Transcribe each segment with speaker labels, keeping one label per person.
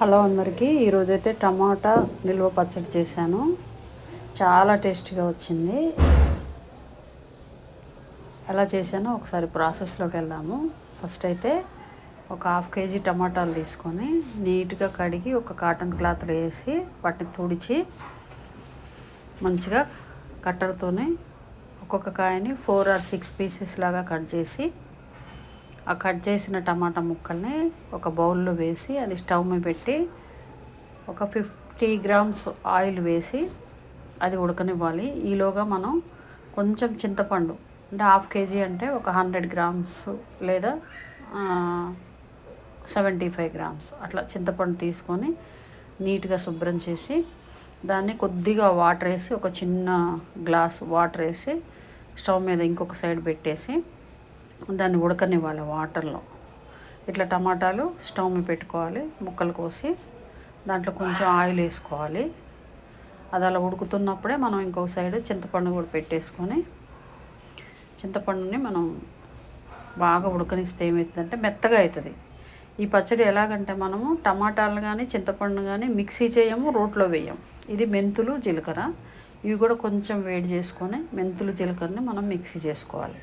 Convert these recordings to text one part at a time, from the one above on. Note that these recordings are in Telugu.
Speaker 1: హలో అందరికీ. ఈరోజైతే టమాటా నిల్వ పచ్చడి చేశాను. చాలా టేస్టీగా వచ్చింది. ఎలా చేశానో ఒకసారి ప్రాసెస్లోకి వెళ్దాము. ఫస్ట్ అయితే ఒక హాఫ్ కేజీ టమాటాలు తీసుకొని నీట్గా కడిగి ఒక కాటన్ క్లాత్లో వేసి వాటిని తుడిచి మంచిగా కట్టర్తోనే ఒక్కొక్క కాయని ఫోర్ ఆర్ సిక్స్ పీసెస్ లాగా కట్ చేసి ఆ కట్ చేసిన టమాటా ముక్కల్ని ఒక బౌల్లో వేసి అది స్టవ్ మీద పెట్టి ఒక ఫిఫ్టీ గ్రామ్స్ ఆయిల్ వేసి అది ఉడకనివ్వాలి. ఈలోగా మనం కొంచెం చింతపండు అంటే హాఫ్ కేజీ అంటే ఒక హండ్రెడ్ గ్రామ్స్ లేదా సెవెంటీ ఫైవ్ గ్రామ్స్ అట్లా చింతపండు తీసుకొని నీట్గా శుభ్రం చేసి దాన్ని కొద్దిగా వాటర్ వేసి ఒక చిన్న గ్లాస్ వాటర్ వేసి స్టవ్ మీద ఇంకొక సైడ్ పెట్టేసి దాన్ని ఉడకనివ్వాలి వాటర్లో. ఇట్లా టమాటాలు స్టవ్ మీద పెట్టుకోవాలి ముక్కలు కోసి దాంట్లో కొంచెం ఆయిల్ వేసుకోవాలి. అది అలా ఉడుకుతున్నప్పుడే మనం ఇంకో సైడ్ చింతపండు కూడా పెట్టేసుకొని చింతపండుని మనం బాగా ఉడకనిస్తే ఏమవుతుందంటే మెత్తగా అవుతుంది. ఈ పచ్చడి ఎలాగంటే మనము టమాటాలు కానీ చింతపండు కానీ మిక్సీ చేయము రోట్లో వేయము. ఇది మెంతులు జీలకర్ర. ఇవి కూడా కొంచెం వేడి చేసుకొని మెంతులు జీలకర్రని మనం మిక్సీ చేసుకోవాలి.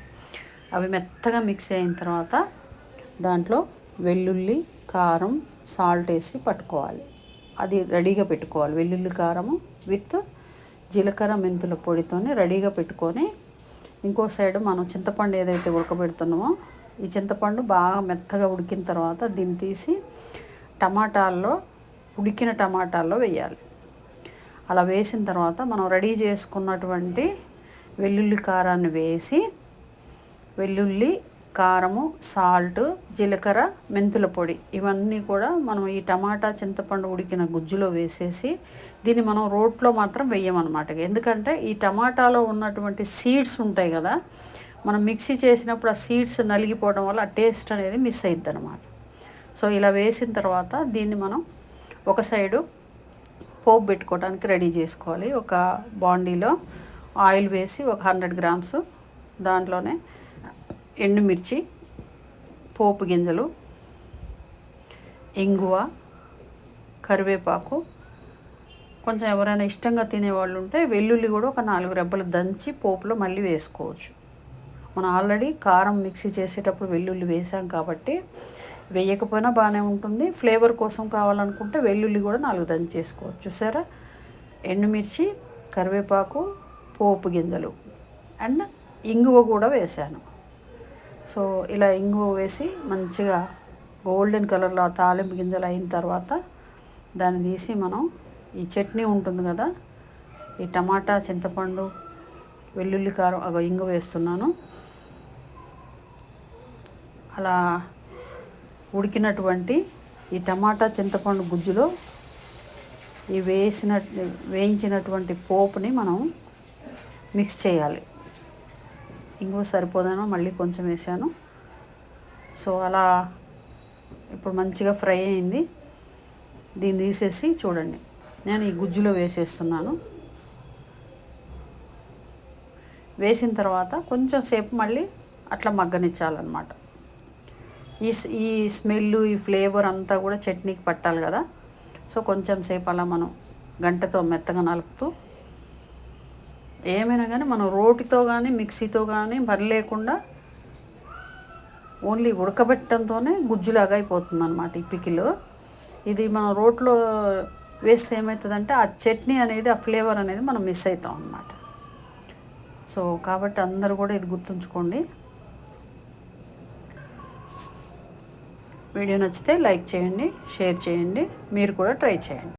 Speaker 1: అవి మెత్తగా మిక్స్ అయిన తర్వాత దాంట్లో వెల్లుల్లి కారం సాల్ట్ వేసి పట్టుకోవాలి. అది రెడీగా పెట్టుకోవాలి. వెల్లుల్లి కారము విత్ జీలకర్ర మెంతుల పొడితోని రెడీగా పెట్టుకొని ఇంకో సైడ్ మనం చింతపండు ఏదైతే ఉడకబెడుతున్నామో ఈ చింతపండు బాగా మెత్తగా ఉడికిన తర్వాత దీన్ని తీసి టమాటాల్లో ఉడికిన టమాటాల్లో వేయాలి. అలా వేసిన తర్వాత మనం రెడీ చేసుకున్నటువంటి వెల్లుల్లి కారాన్ని వేసి వెల్లుల్లి కారము సాల్ట్ జీలకర్ర మెంతుల పొడి. ఇవన్నీ కూడా మనం ఈ టమాటా చింతపండు ఉడికిన గుజ్జులో వేసేసి దీన్ని మనం రోట్లో మాత్రం వేయమన్నమాట. ఎందుకంటే ఈ టమాటాలో ఉన్నటువంటి సీడ్స్ ఉంటాయి కదా మనం మిక్సీ చేసినప్పుడు ఆ సీడ్స్ నలిగిపోవడం వల్ల ఆ టేస్ట్ అనేది మిస్ అవుతుంది అనమాట సో ఇలా వేసిన తర్వాత దీన్ని మనం ఒక సైడు పోపు పెట్టుకోవడానికి రెడీ చేసుకోవాలి. ఒక బాండీలో ఆయిల్ వేసి ఒక హండ్రెడ్ గ్రామ్స్ దాంట్లోనే ఎండుమిర్చి పోపు గింజలు ఇంగువ కరివేపాకు. కొంచెం ఎవరైనా ఇష్టంగా తినేవాళ్ళు ఉంటే వెల్లుల్లి కూడా ఒక నాలుగు రెబ్బలు దంచి పోపులో మళ్ళీ వేసుకోవచ్చు. మనం ఆల్రెడీ కారం మిక్సీ చేసేటప్పుడు వెల్లుల్లి వేసాం కాబట్టి వేయకపోయినా బాగానే ఉంటుంది. ఫ్లేవర్ కోసం కావాలనుకుంటే వెల్లుల్లి కూడా నాలుగు దంచేసుకోవచ్చు. చేసుకోవచ్చు చూసారా ఎండుమిర్చి కరివేపాకు పోపు గింజలు అండ్ ఇంగువ కూడా వేసాను సో ఇలా ఇంగువ వేసి మంచిగా గోల్డెన్ కలర్లో తాలింపు గింజలు అయిన తర్వాత దాన్ని తీసి మనం ఈ చట్నీ ఉంటుంది కదా ఈ టమాటా చింతపండు వెల్లుల్లి కారం అవి ఇంగు వేస్తున్నాను. అలా ఉడికినటువంటి ఈ టమాటా చింతపండు గుజ్జులో ఈ వేసిన వేయించినటువంటి పోపుని మనం మిక్స్ చేయాలి. ఇంకో సరిపోదాను మళ్ళీ కొంచెం వేసాను. సో అలా ఇప్పుడు మంచిగా ఫ్రై అయింది. దీన్ని తీసేసి చూడండి. నేను ఈ గుజ్జులో వేసేస్తున్నాను. వేసిన తర్వాత కొంచెం సేపు మళ్ళీ అట్లా మగ్గనిచ్చాలన్నమాట. ఈ ఈ స్మెల్ ఈ ఫ్లేవర్ అంతా కూడా చట్నీకి పట్టాలి కదా. సో కొంచెం సేపు అలా మనం గంటతో మెత్తగా నలుపుతూ ఏమైనా కానీ మనం రోటితో కానీ మిక్సీతో కానీ పని లేకుండా ఓన్లీ ఉడకబెట్టడంతోనే గుజ్జులాగా అయిపోతుంది అనమాట ఈ పికిలు. ఇది మనం రోట్లో వేస్తే ఏమవుతుందంటే ఆ చట్నీ అనేది ఆ ఫ్లేవర్ అనేది మనం మిస్ అవుతాం అనమాట సో కాబట్టి అందరూ కూడా ఇది గుర్తుంచుకోండి. వీడియో నచ్చితే లైక్ చేయండి షేర్ చేయండి మీరు కూడా ట్రై చేయండి.